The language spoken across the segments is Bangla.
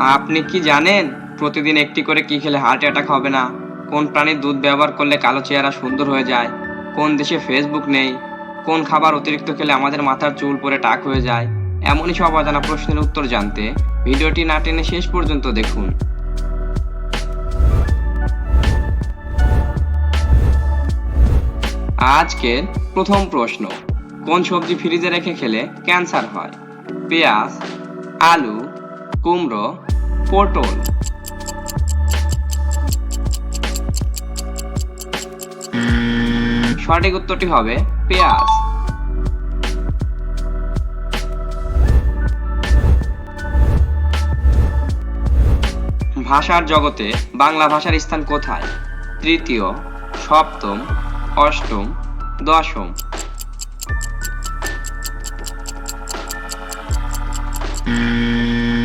আপনি কি জানেন, প্রতিদিন একটি করে কি খেলে হার্ট অ্যাটাক হবে না? কোন প্রাণীর দুধ ব্যবহার করলে কালো চেহারা সুন্দর হয়ে যায়? কোন দেশে ফেসবুক নেই? কোন খাবার অতিরিক্ত খেলে আমাদের মাথার চুল পরে টাক হয়ে যায়? এমনই সব অজানা প্রশ্নের উত্তর জানতে ভিডিওটি না টেনে শেষ পর্যন্ত দেখুন। আজকের প্রথম প্রশ্ন, কোন সবজি ফ্রিজে রেখে খেলে ক্যান্সার হয়? পেঁয়াজ, আলু, কুমড়ো পটল। সঠিক উত্তরটি হবে পেঁয়াজ। ভাষার জগতে বাংলা ভাষার স্থান কোথায়? তৃতীয়, সপ্তম, অষ্টম, দশম।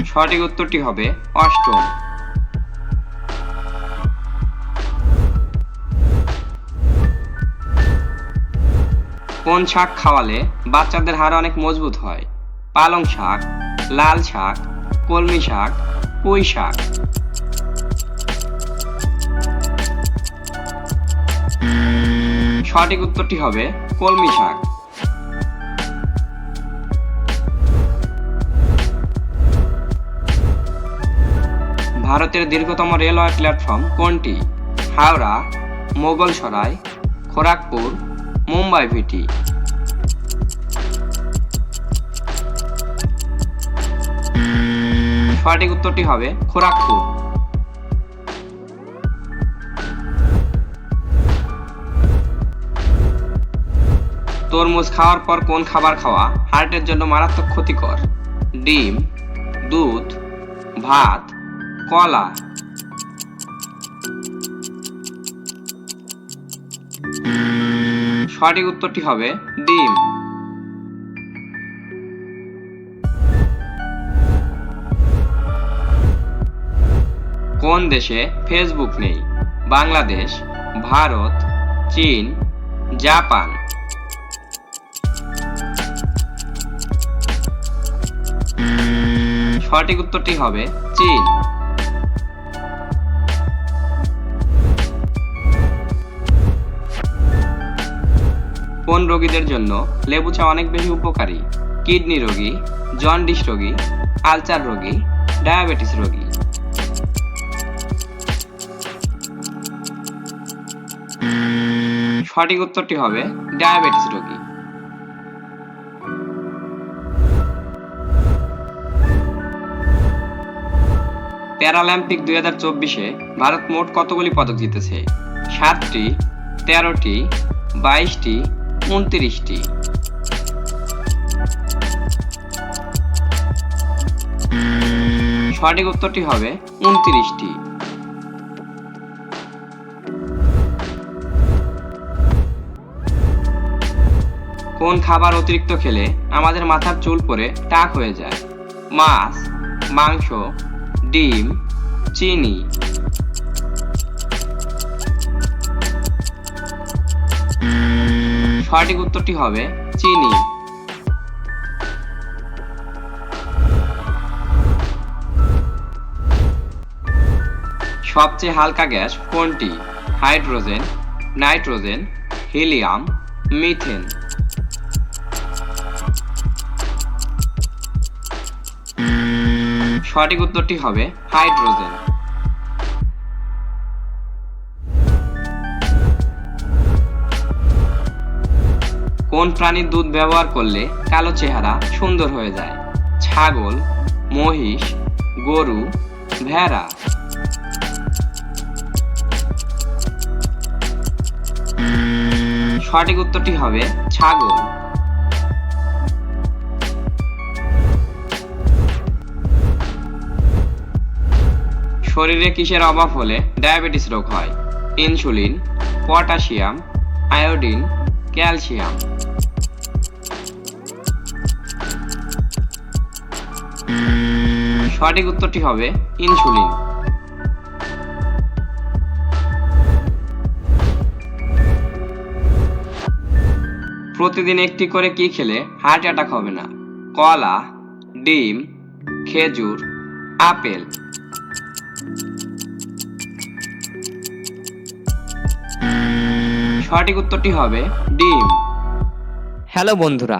সঠিক উত্তরটি হবে অষ্টম। কোন শাক খাওয়ালে বাচ্চাদের হাড় অনেক মজবুত হয়? পালং শাক, লাল শাক, কলমি শাক, পুঁই শাক। সঠিক উত্তরটি হবে কলমি শাক। ভারতের দীর্ঘতম রেলওয়ে প্ল্যাটফর্ম কোনটি? হাওড়া মোগলসরাই খোরাকপুর মুম্বাই ভিটি। সঠিক উত্তরটি হবে খোরাকপুর তরমুজ খাওয়ার পর কোন খাবার খাওয়া হার্টের জন্য মারাত্মক ক্ষতিকর? ডিম, দুধ, ভাত কলা। সঠিক উত্তরটি হবে ডিম। কোন দেশে ফেসবুক নেই? বাংলাদেশ, ভারত, চীন, জাপান। সঠিক উত্তরটি হবে চীন। কোন রোগীদের জন্য লেবু চা অনেক বেশি উপকারী। কিডনি রোগী, জন্ডিস রোগী, আলসার রোগী, ডায়াবেটিস রোগী। সঠিক উত্তরটি হবে ডায়াবেটিস রোগী। প্যারালিম্পিক দুই হাজার চব্বিশে ভারত মোট কতগুলি পদক জিতেছে? সাতটি, তেরোটি, বাইশটি উনত্রিশটি। সঠিক উত্তরটি হবে উনত্রিশটি। কোন খাবার অতিরিক্ত খেলে আমাদের মাথার চুল পরে টাক হয়ে যায়? মাছ, মাংস, ডিম, চিনি। সঠিক উত্তরটি হবে চিনি। সবচেয়ে হালকা গ্যাস কোনটি? Hydrogen, nitrogen, helium, methane. সঠিক উত্তরটি হবে হাইড্রোজেন। কোন প্রাণীর দুধ ব্যবহার করলে কালো চেহারা সুন্দর হয়ে যায়? ছাগল, মহিষ, গরু, ভেড়া। সঠিক উত্তরটি হবে ছাগল। শরীরে কিসের অভাব হলে ডায়াবেটিস রোগ হয়? Insulin, potassium, iodine, calcium. সঠিক উত্তরটি হবে ইনসুলিন। প্রতিদিন একটি করে কি খেলে হার্ট অ্যাটাক হবে না? কলা, ডিম, খেজুর, আপেল। সঠিক উত্তরটি হবে ডিম। হ্যালো বন্ধুরা